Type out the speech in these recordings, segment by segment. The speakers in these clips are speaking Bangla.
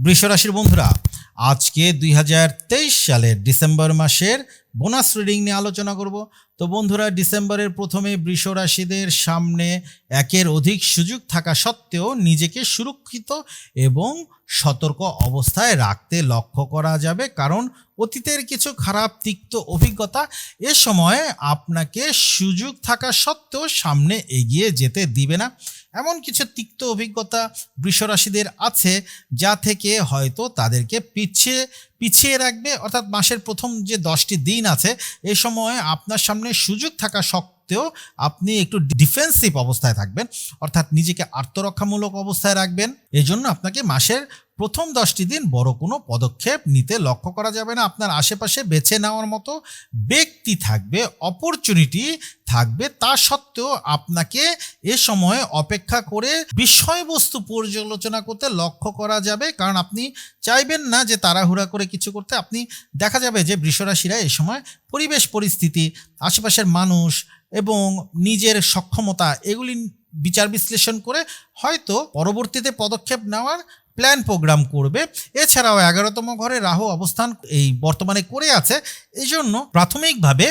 বৃষরাশির বন্ধুরা, আজকে দুই হাজার তেইশ সালের ডিসেম্বর মাসের বোনাস রিডিং নিয়ে আলোচনা করব। তো বন্ধুরা, ডিসেম্বরের প্রথমে বৃষ রাশিদের সামনে একের অধিক সুযোগ থাকা সত্ত্বেও নিজেকে সুরক্ষিত এবং সতর্ক অবস্থায় রাখতে লক্ষ্য করা যাবে। কারণ অতীতের কিছু খারাপ তিক্ত অভিজ্ঞতা। এ সময় আপনাকে সুযোগ থাকা সত্ত্বেও সামনে এগিয়ে যেতে দিবে না। এমন কিছু তিক্ত অভিজ্ঞতা বৃষরাশিদের আছে যা থেকে হয়তো তাদেরকে পিছিয়ে পিছিয়ে রাখবে। অর্থাৎ মাসের প্রথম যে দশটি দিন আছে, এ সময় আপনার সামনে সুযোগ থাকা সত্ত্বেও আপনি একটু ডিফেন্সিভ অবস্থায় থাকবেন। অর্থাৎ নিজেকে আত্মরক্ষামূলক অবস্থায় রাখবেন। এজন্য আপনাকে মাসের প্রথম দশটি দিন বড় কোনো পদক্ষেপ নিতে লক্ষ্য করা যাবে না। আপনার আশেপাশে বেছে নেওয়ার মতো ব্যক্তি থাকবে অপরচুনিটি থাকবে। তা সত্ত্বেও আপনাকে এ সময় অপেক্ষা করে বিষয়বস্তু পর্যালোচনা করতে লক্ষ্য করা যাবে। কারণ আপনি চাইবেন না যে তাড়াহুড়া করে কিছু করতে। আপনি দেখা যাবে যে বৃষরাশিরা এ সময় পরিবেশ, পরিস্থিতি, আশেপাশের মানুষ এবং নিজের সক্ষমতা এগুলি বিচার বিশ্লেষণ করে হয়তো পরবর্তীতে পদক্ষেপ নেওয়ার প্ল্যান প্রোগ্রাম করবে। এছাড়াও এগারোতম ঘরে রাহু অবস্থান এই বর্তমানে করে আছে। এই জন্য প্রাথমিকভাবে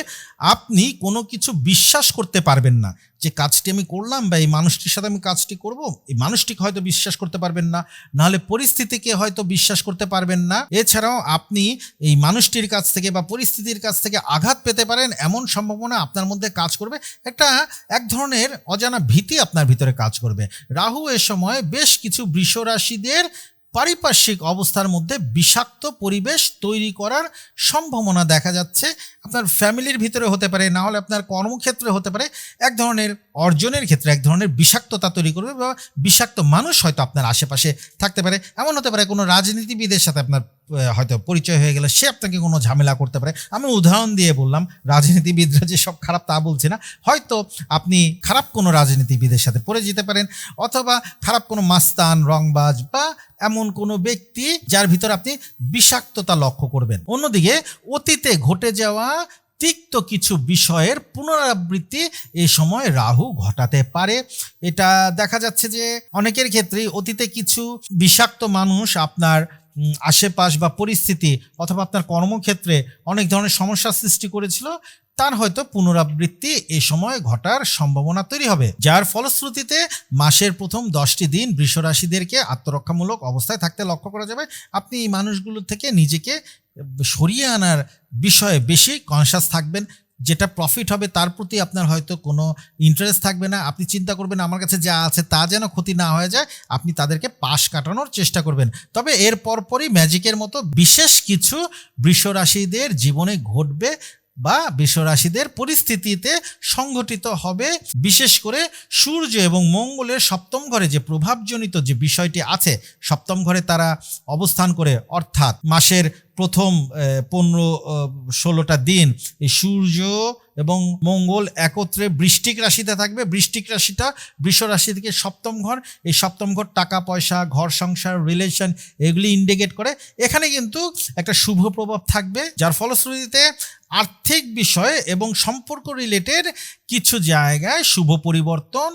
আপনি কোনো কিছু বিশ্বাস করতে পারবেন না। যে কাজটি আমি করলাম বা এই মানুষটির সাথে আমি কাজটি করব, এই মানুষটিকে হয়তো বিশ্বাস করতে পারবেন না, নাহলে পরিস্থিতিকে হয়তো বিশ্বাস করতে পারবেন না। এছাড়াও আপনি এই মানুষটির কাছ থেকে বা পরিস্থিতির কাছ থেকে আঘাত পেতে পারেন, এমন সম্ভাবনা আপনার মধ্যে কাজ করবে। একটা এক ধরনের অজানা ভীতি আপনার ভিতরে কাজ করবে। রাহু এ সময় বেশ কিছু বৃষ রাশিদের পারিপার্শ্বিক অবস্থার মধ্যে বিষাক্ত পরিবেশ তৈরি করার সম্ভাবনা দেখা যাচ্ছে। আপনার ফ্যামিলির ভিতরে হতে পারে, না হলে আপনার কর্মক্ষেত্রে হতে পারে। এক ধরনের অর্জনের ক্ষেত্রে, এক ধরনের বিষাক্ততা তৈরি করবে বা বিষাক্ত মানুষ হয়তো আপনার আশেপাশে থাকতে পারে। এমন হতে পারে কোনো রাজনীতিবিদের সাথে আপনার হয়তো পরিচয় হয়ে গেলে সে আপনাকে কোনো ঝামেলা করতে পারে। আমি উদাহরণ দিয়ে বললাম, রাজনীতিবিদরা যে সব খারাপ তা বলছে না, হয়তো আপনি খারাপ কোনো রাজনীতিবিদের সাথে পড়ে যেতে পারেন, অথবা খারাপ কোনো মাস্তান, রংবাজ বা এমন কোনো ব্যক্তি যার ভিতর আপনি বিষাক্ততা লক্ষ্য করবেন। অন্যদিকে অতীতে ঘটে যাওয়া তিক্ত কিছু বিষয়ের পুনরাবৃত্তি এ সময় রাহু ঘটাতে পারে। এটা দেখা যাচ্ছে যে অনেকের ক্ষেত্রেই অতীতে কিছু বিষাক্ত মানুষ আপনার আশেপাশ বা পরিস্থিতি অথবা আপনার কর্মক্ষেত্রে অনেক ধরনের সমস্যা সৃষ্টি করেছিল, তার হয়তো পুনরাবৃত্তি এ সময় ঘটার সম্ভাবনা তৈরি হবে। যার ফলশ্রুতিতে মাসের প্রথম দশটি দিন বৃষরাশিদেরকে আত্মরক্ষামূলক অবস্থায় থাকতে লক্ষ্য করা যাবে। আপনি এই মানুষগুলোর থেকে নিজেকে সরিয়ে আনার বিষয়ে বেশি কনসাস থাকবেন। যেটা প্রফিট হবে তার প্রতি আপনার হয়তো কোনো ইন্টারেস্ট থাকবে না। আপনি চিন্তা করবেন, আমার কাছে যা আছে তা যেন ক্ষতি না হয়ে যায়, আপনি তাদেরকে পাশ কাটানোর চেষ্টা করবেন। তবে এর পরপরই ম্যাজিকের মতো বিশেষ কিছু বৃষরাশিদের জীবনে ঘটবে বা বৃষরাশিদের পরিস্থিতিতে সংঘটিত হবে। বিশেষ করে সূর্য এবং মঙ্গলের সপ্তম ঘরে যে প্রভাবজনিত যে বিষয়টি আছে, সপ্তম ঘরে তারা অবস্থান করে, অর্থাৎ মাসের প্রথম পনেরো ষোলোটা দিন এই সূর্য এবং মঙ্গল একত্রে বৃষ্টিক রাশিতে থাকবে। বৃষ্টিক রাশিটা বৃষ রাশি থেকে সপ্তম ঘর। এই সপ্তম ঘর টাকা, পয়সা, ঘর সংসার রিলেশন এগুলি ইন্ডিকেট করে। এখানে কিন্তু একটা শুভ প্রভাব থাকবে, যার ফলশ্রুতিতে আর্থিক বিষয় এবং সম্পর্ক রিলেটেড কিছু জায়গায় শুভ পরিবর্তন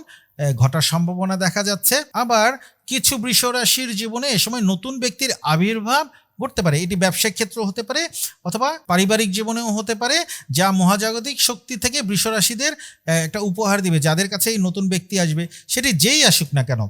ঘটার সম্ভাবনা দেখা যাচ্ছে। আবার কিছু বৃষ রাশির জীবনে এ সময় নতুন ব্যক্তির আবির্ভাব ঘটতে পারে। এটি ব্যবসায়িক ক্ষেত্র হতে পারে অথবা পারিবারিক জীবনেও হতে পারে, যা মহাজাগতিক শক্তি থেকে বৃষরাশিদের একটা উপহার দিবে, যাদের কাছে এই নতুন ব্যক্তি আসবে। সেটি যেই আসুক না কেন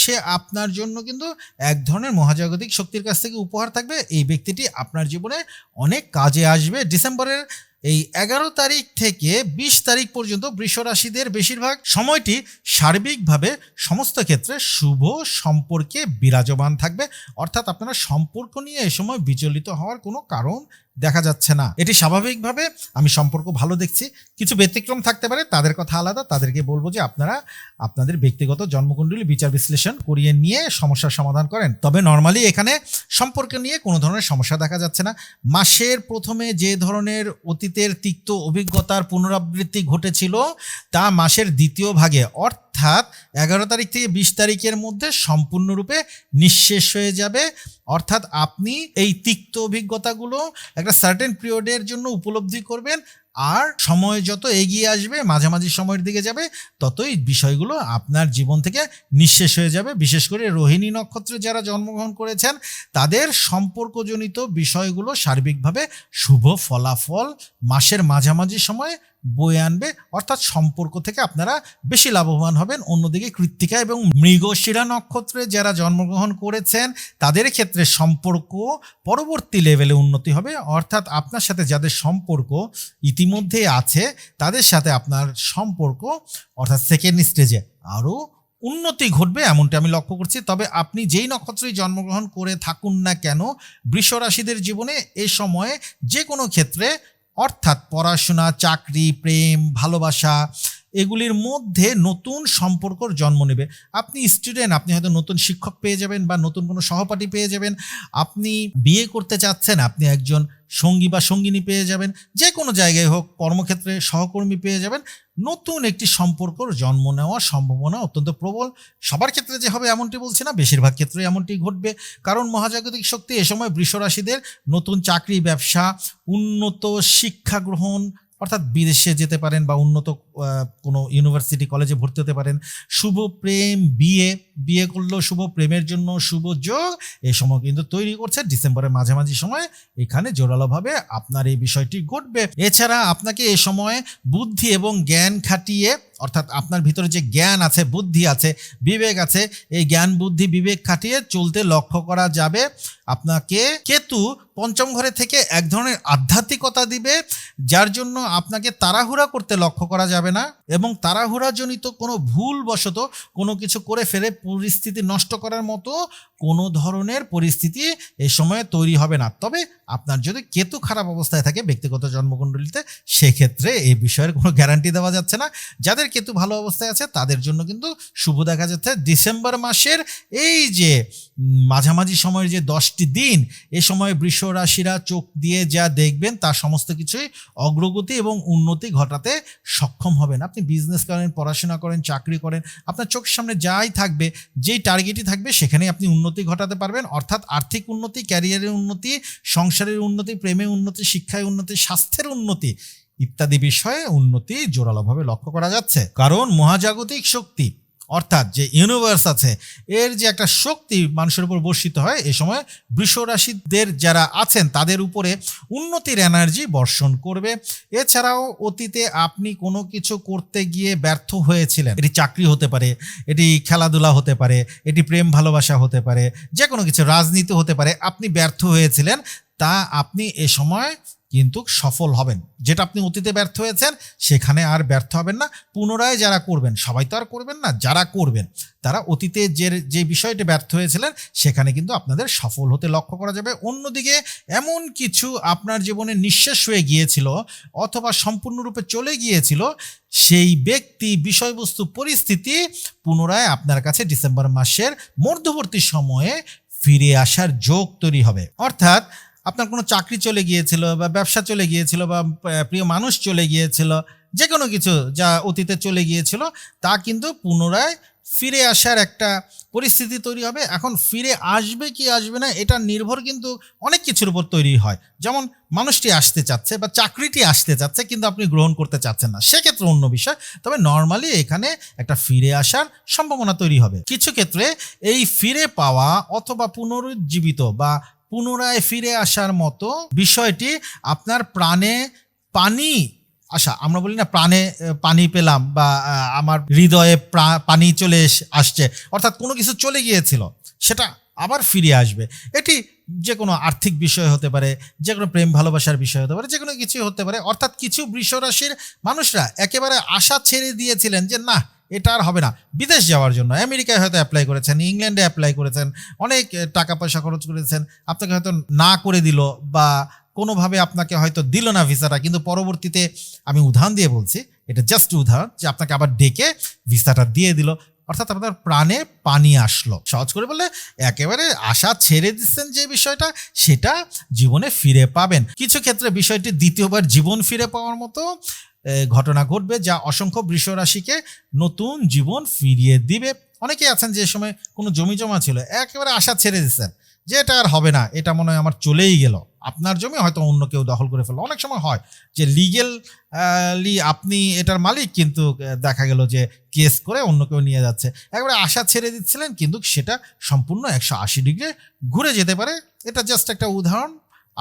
সে আপনার জন্য কিন্তু এক ধরনের মহাজাগতিক শক্তির কাছ থেকে উপহার থাকবে। এই ব্যক্তিটি আপনার জীবনে অনেক কাজে আসবে। ডিসেম্বরের এই এগারো তারিখ থেকে বিশ তারিখ পর্যন্ত বৃষরাশিদের বেশিরভাগ সময়টি সার্বিকভাবে সমস্ত ক্ষেত্রে শুভ সম্পর্কে বিরাজমান থাকবে। অর্থাৎ আপনারা সম্পর্ক নিয়ে এ সময় বিচলিত হওয়ার কোনো কারণ দেখা যাচ্ছে না। এটি স্বাভাবিকভাবে আমি সম্পর্ক ভালো দেখছি। কিছু ব্যতিক্রম থাকতে পারে, তাদের কথা আলাদা। তাদেরকে বলব যে আপনারা আপনাদের ব্যক্তিগত জন্মকুণ্ডলী বিচার বিশ্লেষণ করিয়ে নিয়ে সমস্যার সমাধান করেন। তবে নর্মালি এখানে সম্পর্ক নিয়ে কোনো ধরনের সমস্যা দেখা যাচ্ছে না। মাসের প্রথমে যে ধরনের অতীতের তিক্ত অভিজ্ঞতার পুনরাবৃত্তি ঘটেছিল, তা মাসের দ্বিতীয় ভাগে, অর্থাৎ অর্থাৎ এগারো তারিখ থেকে বিশ তারিখের মধ্যে সম্পূর্ণরূপে নিঃশেষ হয়ে যাবে। অর্থাৎ আপনি এই তিক্ত অভিজ্ঞতাগুলো একটা সার্টেন পিরিয়ডের জন্য উপলব্ধি করবেন। আর সময় যত এগিয়ে আসবে, মাঝামাঝি সময়ের দিকে যাবে, ততই বিষয়গুলো আপনার জীবন থেকে নিঃশেষ হয়ে যাবে। বিশেষ করে রোহিণী নক্ষত্রে যারা জন্মগ্রহণ করেছেন, তাদের সম্পর্কজনিত বিষয়গুলো সার্বিকভাবে শুভ ফলাফল, মাসের মাঝামাঝি সময়ে বয়ে আনবে, অর্থাৎ সম্পর্ক থেকে আপনারা বেশি লাভবান হবেন। অন্যদিকে কৃত্তিকা এবং মৃগশিরা নক্ষত্রে যারা জন্মগ্রহণ করেছেন, তাদের ক্ষেত্রে সম্পর্ক পরবর্তী লেভেলে উন্নতি হবে। অর্থাৎ আপনার সাথে যাদের সম্পর্ক ইতিমধ্যে আছে, তাদের সাথে আপনার সম্পর্ক, অর্থাৎ সেকেন্ড স্টেজে আরও উন্নতি ঘটবে এমনটা আমি লক্ষ্য করছি। তবে আপনি যেই নক্ষত্রেই জন্মগ্রহণ করে থাকুন না কেন বৃষ রাশিদের জীবনে এ সময়ে যে কোনো ক্ষেত্রে অর্থাৎ পড়াশোনা চাকরি প্রেম ভালোবাসা এগুলির মধ্যে নতুন সম্পর্কর জন্ম নেবে। আপনি স্টুডেন্ট আপনি হয়তো নতুন শিক্ষক পেয়ে যাবেন বা নতুন কোনো সহপাঠী পেয়ে যাবেন। আপনি বিয়ে করতে চাচ্ছেন, আপনি একজন সঙ্গী বা সঙ্গিনী পেয়ে যাবেন। যে কোনো জায়গায় হোক, কর্মক্ষেত্রে সহকর্মী পেয়ে যাবেন। নতুন একটি সম্পর্কর জন্ম নেওয়ার সম্ভাবনা অত্যন্ত প্রবল। সবার ক্ষেত্রে যে হবে এমনটি বলছি না, বেশিরভাগ ক্ষেত্রে এমনটি ঘটবে। কারণ মহাজাগতিক শক্তি এ সময় বৃষ রাশিদের নতুন চাকরি, ব্যবসা, উন্নত শিক্ষা গ্রহণ অর্থাৎ বিদেশে যেতে পারেন বা উন্নত কোনো ইউনিভার্সিটি কলেজে ভর্তি হতে পারেন। শুভ প্রেম বিয়ে বিয়ে করলেও শুভ প্রেমের জন্য শুভ যোগ। এই সময় কিন্তু তৈরি করছে ডিসেম্বরের মাঝামাঝি সময়। এখানে জোরালোভাবে আপনার এই বিষয়টি ঘটবে। এছাড়া আপনাকে এ সময় বুদ্ধি এবং জ্ঞান খাটিয়ে অর্থাৎ আপনার ভিতরে যে জ্ঞান আছে, বুদ্ধি আছে, বিবেক আছে, এই জ্ঞান, বুদ্ধি, বিবেক খাটিয়ে চলতে লক্ষ্য করা যাবে। আপনাকে কেতু পঞ্চম ঘরে থেকে এক ধরনের আধ্যাত্মিকতা দিবে, যার জন্য আপনাকে তাড়াহুড়া করতে লক্ষ্য করা যাবে না এবং তাড়াহুড়াজনিত কোনো ভুলবশত কোনো কিছু করে ফেলে পরিস্থিতি নষ্ট করার মতো কোনো ধরনের পরিস্থিতি এ সময়ে তৈরি হবে না। তবে আপনার যদি কেতু খারাপ অবস্থায় থাকে ব্যক্তিগত জন্মকুণ্ডলিতে, সেক্ষেত্রে এই বিষয়ের কোনো গ্যারান্টি দেওয়া যাচ্ছে না। যাদের কেতু ভালো অবস্থায় আছে, তাদের জন্য কিন্তু শুভ দেখা যাচ্ছে। ডিসেম্বর মাসের এই যে মাঝামাঝি সময়ের যে দশটি দিন, এ সময় বৃষ রাশিরা চোখ দিয়ে যা দেখবেন তার সমস্ত কিছুই অগ্রগতি এবং উন্নতি ঘটাতে সক্ষম হবেন। আপনি বিজনেস করেন, পড়াশোনা করেন, চাকরি করেন, আপনার চোখের সামনে যাই থাকবে, যেই টার্গেটই থাকবে, সেখানেই আপনি উন্নতি ঘটাতে পারবেন। অর্থাৎ আর্থিক উন্নতি ক্যারিয়ারের উন্নতি, সংসারের উন্নতি প্রেমে উন্নতি, শিক্ষায় উন্নতি, স্বাস্থ্যের উন্নতি ইত্যাদি বিষয়ে উন্নতি জোরালোভাবে লক্ষ্য করা যাচ্ছে। কারণ মহাজাগতিক শক্তি, অর্থাৎ যে ইউনিভার্স আছে, এর যে একটা শক্তি মানুষের উপর বর্ষিত হয়, এ সময় বৃষ রাশিদের যারা আছেন, তাদের উপরে উন্নতির এনার্জি বর্ষণ করবে। এছাড়াও অতীতে আপনি কোনো কিছু করতে গিয়ে ব্যর্থ হয়েছিলেন। এটি চাকরি হতে পারে, এটি খেলাধুলা হতে পারে, এটি প্রেম ভালোবাসা হতে পারে যে কোনো কিছু, রাজনীতি হতে পারে, আপনি ব্যর্থ হয়েছিলেন, তা আপনি এ সময় কিন্তু সফল হবেন। যেটা আপনি অতীতে ব্যর্থ হয়েছেন, সেখানে আর ব্যর্থ হবেন না। পুনরায় যারা করবেন, সবাই তো আর করবেন না, যারা করবেন, তারা অতীতে যে যে বিষয়টি ব্যর্থ হয়েছিলেন, সেখানে কিন্তু আপনাদের সফল হতে লক্ষ্য করা যাবে। অন্যদিকে এমন কিছু আপনার জীবনে নিঃশেষ হয়ে গিয়েছিল অথবা সম্পূর্ণরূপে চলে গিয়েছিল, সেই ব্যক্তি, বিষয়বস্তু, পরিস্থিতি পুনরায় আপনার কাছে ডিসেম্বর মাসের মধ্যবর্তী সময়ে ফিরে আসার যোগ তৈরি হবে। অর্থাৎ আপনার কোনো চাকরি চলে গিয়েছিল বা ব্যবসা চলে গিয়েছিল বা প্রিয় মানুষ চলে গিয়েছিল যে কোনো কিছু যা অতীতে চলে গিয়েছিল, তা কিন্তু পুনরায় ফিরে আসার একটা পরিস্থিতি তৈরি হবে। এখন ফিরে আসবে কি আসবে না, এটা নির্ভর কিন্তু অনেক কিছুর উপর তৈরি হয়। যেমন মানুষটি আসতে চাচ্ছে বা চাকরিটি আসতে চাচ্ছে, কিন্তু আপনি গ্রহণ করতে চাচ্ছেন না। সেক্ষেত্রে অন্য বিষয়। তবে নর্মালি এখানে একটা ফিরে আসার সম্ভাবনা তৈরি হবে। কিছু ক্ষেত্রে এই ফিরে পাওয়া অথবা পুনরুজ্জীবিত বা পুনরায় ফিরে আসার মতো বিষয়টি আপনার প্রাণে পানি আশা আমরা বলি না প্রাণে পানি পেলাম বা আমার হৃদয়ে পানি চলে আসছে, অর্থাৎ কোনো কিছু চলে গিয়েছিল, সেটা আবার ফিরে আসবে। এটি যে কোনো আর্থিক বিষয় হতে পারে যে কোনো প্রেম ভালোবাসার বিষয় হতে পারে যে কোনো কিছুই হতে পারে, অর্থাৎ কিছু বৃষরাশির মানুষরা একেবারে আশা ছেড়ে দিয়েছিলেন যে, না এটা আর হবে না। বিদেশ যাওয়ার জন্য। আমেরিকায় হয়তো অ্যাপ্লাই করেছেন ইংল্যান্ডে অ্যাপ্লাই করেছেন, অনেক টাকা পয়সা খরচ করেছেন। আপনাকে হয়তো না করে দিল বা কোনোভাবে আপনাকে হয়তো দিল না ভিসাটা। কিন্তু পরবর্তীতে আমি উদাহরণ দিয়ে বলছি, এটা জাস্ট উদাহরণ যে আপনাকে আবার ডেকে ভিসাটা দিয়ে দিল। অর্থাৎ আপনার প্রাণে পানি আসলো। সহজ করে বললে, একেবারে আশা ছেড়ে দিচ্ছেন যে বিষয়টা, সেটা জীবনে ফিরে পাবেন। কিছু ক্ষেত্রে বিষয়টি দ্বিতীয়বার জীবন ফিরে পাওয়ার মতো ঘটনা ঘটবে যা অসংখ্য বৃষ রাশিকে নতুন জীবন ফিরিয়ে দিবে। অনেকেই আছেন যে সময় কোনো জমি জমা ছিল, একেবারে আশা ছেড়ে দিচ্ছেন যে এটা আর হবে না, এটা মনে হয় আমার চলেই গেল। আপনার জমি হয়তো অন্য কেউ দখল করে ফেলল। অনেক সময় হয় যে লিগেল আপনি এটার মালিক কিন্তু দেখা গেল যে কেস করে অন্য কেউ নিয়ে যাচ্ছে। একবারে আশা ছেড়ে দিচ্ছিলেন, কিন্তু সেটা সম্পূর্ণ একশো আশি ডিগ্রি ঘুরে যেতে পারে। এটা জাস্ট একটা উদাহরণ।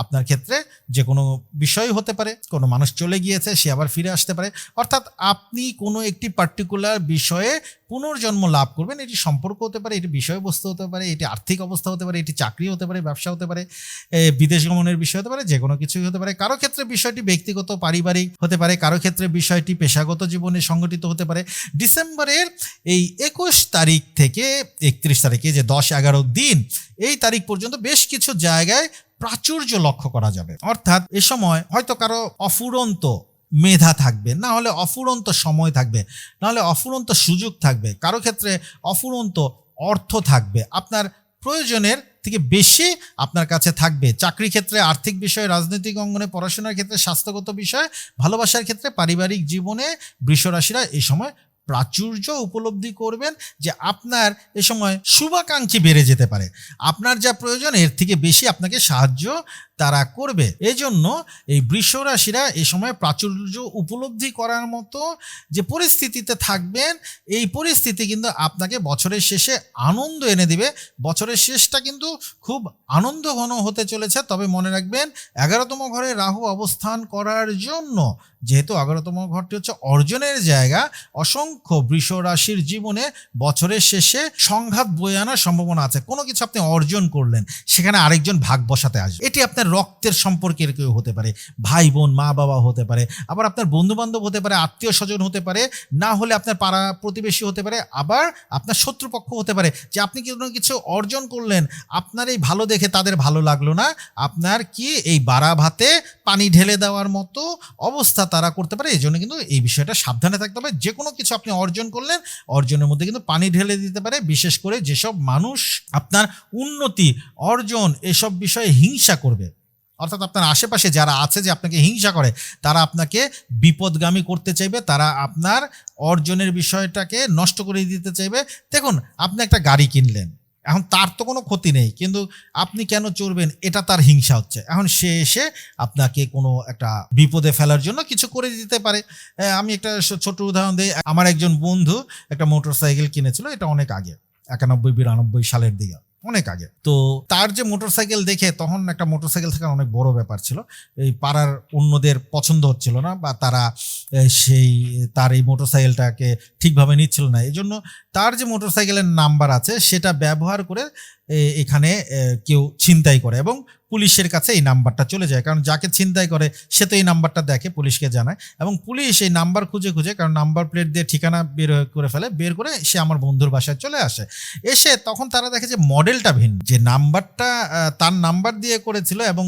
আপনার ক্ষেত্রে যে কোনো বিষয় হতে পারে, কোনো মানুষ চলে গিয়েছে, সে আবার ফিরে আসতে পারে। অর্থাৎ আপনি কোনো একটি পার্টিকুলার বিষয়ে পুনর্জন্ম লাভ করবেন, এটি সম্পর্ক হতে পারে, এটি বিষয়বস্তু হতে পারে, এটি আর্থিক অবস্থা হতে পারে, এটি চাকরি হতে পারে, ব্যবসা হতে পারে বিদেশ গমনের বিষয় হতে পারে, যে কোনো কিছুই হতে পারে। কারও ক্ষেত্রে বিষয়টি ব্যক্তিগত, পারিবারিক হতে পারে, কারও ক্ষেত্রে বিষয়টি পেশাগত জীবনে সংগঠিত হতে পারে। ডিসেম্বরের এই একুশ তারিখ থেকে একত্রিশ তারিখে, যে দশ এগারো দিন, এই তারিখ পর্যন্ত বেশ কিছু জায়গায় প্রাচুর্য লক্ষ্য করা যাবে। অর্থাৎ এ সময় হয়তো কারও অফুরন্ত মেধা থাকবে, না হলে অফুরন্ত সময় থাকবে, না হলে অফুরন্ত সুযোগ থাকবে, কারও ক্ষেত্রে অফুরন্ত অর্থ থাকবে, আপনার প্রয়োজনের থেকে বেশি আপনার কাছে থাকবে। চাকরি ক্ষেত্রে আর্থিক বিষয়ে, রাজনৈতিক অঙ্গনে, পড়াশোনার ক্ষেত্রে, স্বাস্থ্যগত বিষয়, ভালোবাসার ক্ষেত্রে, পারিবারিক জীবনে, বৃষরাশিরা এই সময় প্রাচুর্য উপলব্ধি করবেন যে আপনার এ সময় শুভাকাঙ্ক্ষী বেড়ে যেতে পারে। আপনার যা প্রয়োজন, এর থেকে বেশি আপনাকে সাহায্য তারা করবে। এজন্য এই বৃষ রাশিরা এই সময় প্রাচুর্য উপলব্ধি করার মতো যে পরিস্থিতিতে থাকবেন, এই পরিস্থিতি কিন্তু আপনাকে বছরের শেষে আনন্দ এনে দিবে। বছরের শেষটা কিন্তু খুব আনন্দ ঘন হতে চলেছে। তবে মনে রাখবেন, এগারোতম ঘরে রাহু অবস্থান করার জন্য যেহেতু এগারোতম ঘরটি হচ্ছে অর্জনের জায়গা, অসংখ্য বৃষ রাশির জীবনে বছরের শেষে সংঘাত বয়ে আনার সম্ভাবনা আছে। কোনো কিছু আপনি অর্জন করলেন, সেখানে আরেকজন ভাগ বসাতে আসবে। এটি আপনার রক্তের সম্পর্কের কেউ হতে পারে ভাই বোন মা বাবা হতে পারে, আবার আপনার বন্ধু বান্ধব হতে পারে আত্মীয় স্বজন হতে পারে, না হলে আপনার পাড়া প্রতিবেশী হতে পারে, আবার আপনার শত্রুপক্ষ হতে পারে যে আপনি কোনো কিছু অর্জন করলেন, আপনার এই ভালো দেখে তাদের ভালো লাগল না, আপনার কি এই বাড়া ভাতে পানি ঢেলে দেওয়ার মতো অবস্থা তারা করতে পারে, এই জন্য কিন্তু এই বিষয়টা সাবধানে থাকতে হবে। যে কোনো কিছু আপনি অর্জন করলেন, অর্জনের মধ্যে কিন্তু পানি ঢেলে দিতে পারে, বিশেষ করে যেসব মানুষ আপনার উন্নতি, অর্জন এসব বিষয়ে হিংসা করবে। অর্থাৎ আপনার আশেপাশে যারা আছে যে আপনাকে হিংসা করে, তারা আপনাকে বিপদগামী করতে চাইবে, তারা আপনার অর্জনের বিষয়টাকে নষ্ট করে দিতে চাইবে। দেখুন, আপনি একটা গাড়ি কিনলেন। এখন তার তো কোনো ক্ষতি নেই, কিন্তু আপনি কেন চড়বেন? এটা তার হিংসা হচ্ছে। এখন সে এসে আপনাকে কোনো একটা বিপদে ফেলার জন্য কিছু করে দিতে পারে। আমি একটা ছোট উদাহরণ দিই। আমার একজন বন্ধু একটা মোটর সাইকেল কিনেছিল, এটা অনেক আগে, একানব্বই বিরানব্বই সালের দিকে। অনেক আগে। তো তার যে মোটরসাইকেল দেখে তখন একটা মোটরসাইকেল থাকা অনেক বড় ব্যাপার ছিল। এই পাড়ার অন্যদের পছন্দ হচ্ছিল না বা তারা সেই তার এই মোটরসাইকেলটাকে ঠিকভাবে নিচ্ছিল না। এই জন্য তার যে মোটরসাইকেলের নাম্বার আছে সেটা ব্যবহার করে এখানে কেউ ছিনতাই করে এবং পুলিশের কাছে এই নাম্বারটা চলে যায়। কারণ যাকে ছিনতাই করে, সে তো এই নাম্বারটা দেখে, পুলিশকে জানায়। এবং পুলিশ এই নাম্বার খুঁজে খুঁজে, কারণ নাম্বার প্লেট দিয়ে ঠিকানা বের করে ফেলে, বের করে সে আমার বন্ধুর বাসায় চলে আসে। এসে তখন তারা দেখে যে মডেলটা ভিন্ন। যে নাম্বারটা তার নাম্বার দিয়ে করেছিল এবং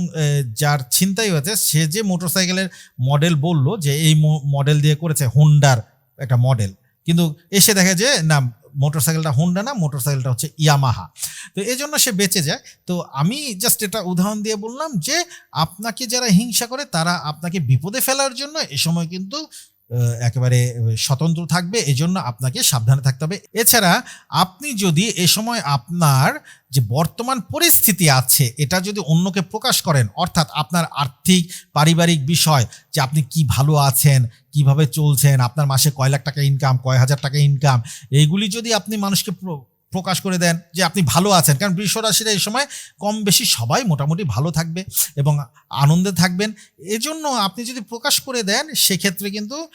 যার ছিনতাই হয়েছে, সে যে মোটরসাইকেলের মডেল বলল যে, এই মডেল দিয়ে করেছে হোন্ডার একটা মডেল। কিন্তু এসে দেখে যে, না মোটরসাইকেলটা হোন্ডা না, মোটরসাইকেলটা হচ্ছে ইয়ামাহা তো এই জন্য সে বেঁচে যায়। তো আমি জাস্ট এটা উদাহরণ দিয়ে বললাম যে, আপনাকে যারা হিংসা করে, তারা আপনাকে বিপদে ফেলার জন্য এ সময় কিন্তু একেবারে স্বতন্ত্র থাকবে, এজন্য আপনাকে সাবধানে থাকতে হবে। এছাড়া আপনি যদি এ সময় আপনার যে বর্তমান পরিস্থিতি আছে, এটা যদি অন্যকে প্রকাশ করেন, অর্থাৎ আপনার আর্থিক, পারিবারিক বিষয়, যে আপনি কি ভালো আছেন, কীভাবে চলছেন, আপনার মাসে কয় লাখ টাকা ইনকাম কয় হাজার টাকা ইনকাম এইগুলি যদি আপনি মানুষকে প্রকাশ করে দেন যে আপনি ভালো আছেন। কারণ বৃষ রাশিরা এই সময় কম বেশি সবাই মোটামুটি ভালো থাকবে এবং আনন্দে থাকবেন। এজন্য আপনি যদি প্রকাশ করে দেন, সেক্ষেত্রে কিন্তু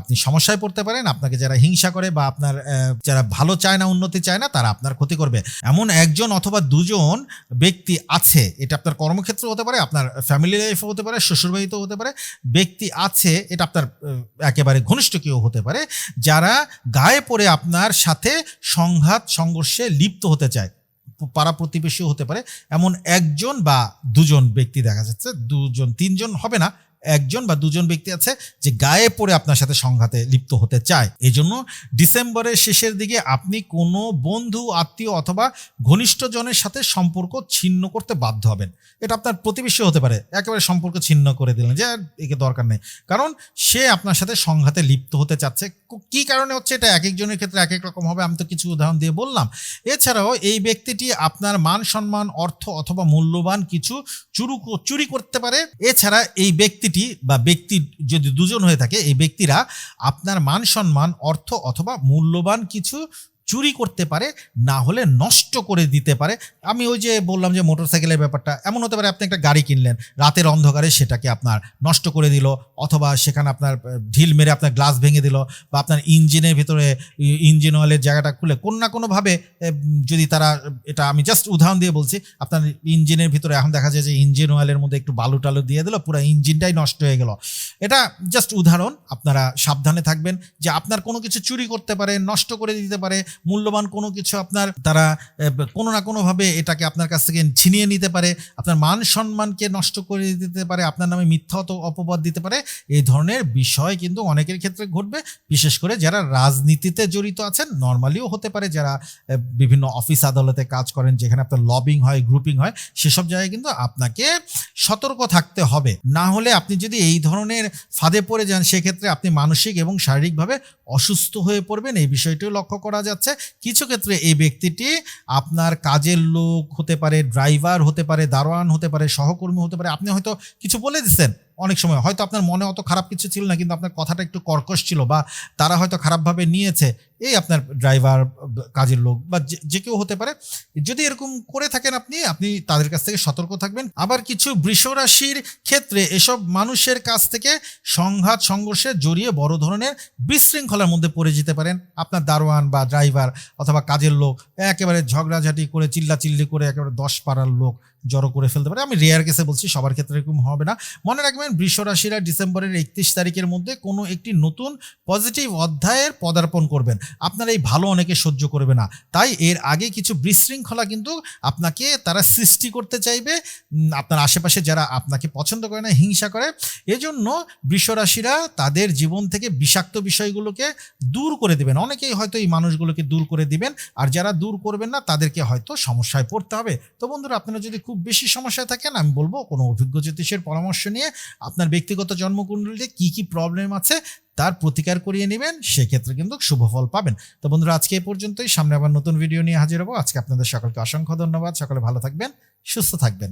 আপনি সমস্যায় পড়তে পারেন, আপনাকে যারা হিংসা করে বা আপনার যারা ভালো চায় না, উন্নতি চায় না, তারা আপনার ক্ষতি করবে। এমন একজন অথবা দুজন ব্যক্তি আছে, এটা আপনার কর্মক্ষেত্র হতে পারে, আপনার ফ্যামিলি লাইফও হতে পারে, শ্বশুরবাড়িতেও হতে পারে, ব্যক্তি আছে, এটা আপনার একেবারে ঘনিষ্ঠ কেউ হতে পারে, যারা গায়ে পড়ে আপনার সাথে সংঘাত, সংঘর্ষে লিপ্ত হতে চায় পাড়া প্রতিবেশীও হতে পারে, এমন একজন বা দুজন ব্যক্তি দেখা যাচ্ছে, দুজন, তিনজন হবে না একজন বা দুজন ব্যক্তি আছে যে গায়ে পড়ে আপনার সাথে সংঘাতে লিপ্ত হতে চায়। এজন্য জন্য ডিসেম্বরের শেষের দিকে আপনি কোনো বন্ধু, আত্মীয় অথবা ঘনিষ্ঠ জনের সাথে সম্পর্ক ছিন্ন করতে বাধ্য হবেন। এটা আপনার প্রতিবেশী হতে পারে। একেবারে সম্পর্ক ছিন্ন করে দিলেন যে একে দরকার নেই। কারণ সে আপনার সাথে সংঘাতে লিপ্ত হতে চাচ্ছে কো- কারণে হচ্ছে এটা এক একজনের ক্ষেত্রে এক এক রকম হবে? আমি তো কিছু উদাহরণ দিয়ে বললাম। এছাড়াও এই ব্যক্তিটি আপনার মান সম্মান, অর্থ অথবা মূল্যবান কিছু চুরু চুরি করতে পারে। এছাড়া এই ব্যক্তিটি বা ব্যক্তি যদি দুজন হয়ে থাকে, এই ব্যক্তিরা আপনার মান সম্মান, অর্থ অথবা মূল্যবান কিছু চুরি করতে পারে, না হলে নষ্ট করে দিতে পারে। আমি ওই যে বললাম যে মোটরসাইকেলের ব্যাপারটা, এমন হতে পারে আপনি একটা গাড়ি কিনলেন, রাতের অন্ধকারে সেটাকে আপনার নষ্ট করে দিল, অথবা সেখানে আপনার ঢিল মেরে আপনার গ্লাস ভেঙে দিল, বা আপনার ইঞ্জিনের ভিতরে ইঞ্জিন অয়েলের জায়গাটা খুলে কোনো না কোনোভাবে যদি তারা, এটা আমি জাস্ট উদাহরণ দিয়ে বলছি, আপনার ইঞ্জিনের ভিতরে এখন দেখা যায় যে ইঞ্জিন অয়েলের মধ্যে একটু বালু টালু দিয়ে দিল, পুরো ইঞ্জিনটাই নষ্ট হয়ে গেল। এটা জাস্ট উদাহরণ, আপনারা সাবধানে থাকবেন যে আপনার কোনো কিছু চুরি করতে পারে, নষ্ট করে দিতে পারে মূল্যবান কোনো কিছু আপনার তারা কোনো না কোনোভাবে এটাকে আপনার কাছ থেকে ছিনিয়ে নিতে পারে, আপনার মান সম্মানকে নষ্ট করে দিতে পারে, আপনার নামে মিথ্যা অপবাদ দিতে পারে, এই ধরনের বিষয় কিন্তু অনেকের ক্ষেত্রে ঘটবে। বিশেষ করে যারা রাজনীতিতে জড়িত আছেন নর্মালিও হতে পারে যারা বিভিন্ন অফিস আদালতে কাজ করেন, যেখানে আপনার লবিং হয় গ্রুপিং হয়, সেসব জায়গায় কিন্তু আপনাকে সতর্ক থাকতে হবে। না হলে আপনি যদি এই ধরনের ফাঁদে পড়ে যান, সেক্ষেত্রে আপনি মানসিক এবং শারীরিকভাবে অসুস্থ হয়ে পড়বেন। এই বিষয়টিও লক্ষ্য করা যাচ্ছে। কিছু ক্ষেত্রে এই ব্যক্তিটি আপনার কাজের লোক হতে পারে ড্রাইভার হতে পারে, দারোয়ান হতে পারে, সহকর্মী হতে পারে। আপনি হয়তো কিছু বলে দিচ্ছেন অনেক সময় হয়তো আপনার মনে অত খারাপ কিছু ছিল না, কিন্তু আপনার কথাটা একটু কর্কশ ছিল বা তারা হয়তো খারাপভাবে নিয়েছে, এই আপনার ড্রাইভার কাজের লোক বা যে- কেউ হতে পারে। যদি এরকম করে থাকেন আপনি আপনি তাদের কাছ থেকে সতর্ক থাকবেন। আবার কিছু বৃষ রাশির ক্ষেত্রে এসব মানুষের কাছ থেকে সংঘাত, সংঘর্ষে জড়িয়ে বড় ধরনের বিশৃঙ্খলার মধ্যে পড়ে যেতে পারেন। আপনার দারোয়ান বা ড্রাইভার অথবা কাজের লোক, একেবারে ঝগড়াঝাটি করে, চিল্লাচিল্লি করে, একেবারে দশ পাড়ার লোক জড়ো করে ফেলতে পারে। আমি রেয়ার কেসে বলছি, সবার ক্ষেত্রে এরকম হবে না। মনে রাখবেন, বৃষ রাশিরা ডিসেম্বরের একত্রিশ তারিখের মধ্যে কোনো একটি নতুন পজিটিভ অধ্যায়ের পদার্পণ করবেন। আপনার এই ভালো অনেকে সহ্য করবে না। তাই এর আগে কিছু বিশৃঙ্খলা কিন্তু আপনাকে তারা সৃষ্টি করতে চাইবে। আপনার আশেপাশে যারা আপনাকে পছন্দ করে না, হিংসা করে, এজন্য বৃষরাশিরা তাদের জীবন থেকে বিষাক্ত বিষয়গুলোকে দূর করে দেবেন। অনেকেই হয়তো এই মানুষগুলোকে দূর করে দিবেন। আর যারা দূর করবেন না, তাদেরকে হয়তো সমস্যায় পড়তে হবে। তো বন্ধুরা, আপনারা যদি খুব বেশি সমস্যায় থাকেন আমি বলব কোনো অভিজ্ঞ জ্যোতিষের পরামর্শ নিয়ে আপনার ব্যক্তিগত জন্মকুণ্ডলীতে কি কি প্রবলেম আছে তার প্রতিকার করিয়ে নেবেন, সেক্ষেত্রে কিন্তু শুভ ফল পাবেন। তো বন্ধুরা, আজকে এই পর্যন্তই। সামনে আবার নতুন ভিডিও নিয়ে হাজির হব। আজকে আপনাদের সকলকে অসংখ্য ধন্যবাদ। সকলে ভালো থাকবেন, সুস্থ থাকবেন।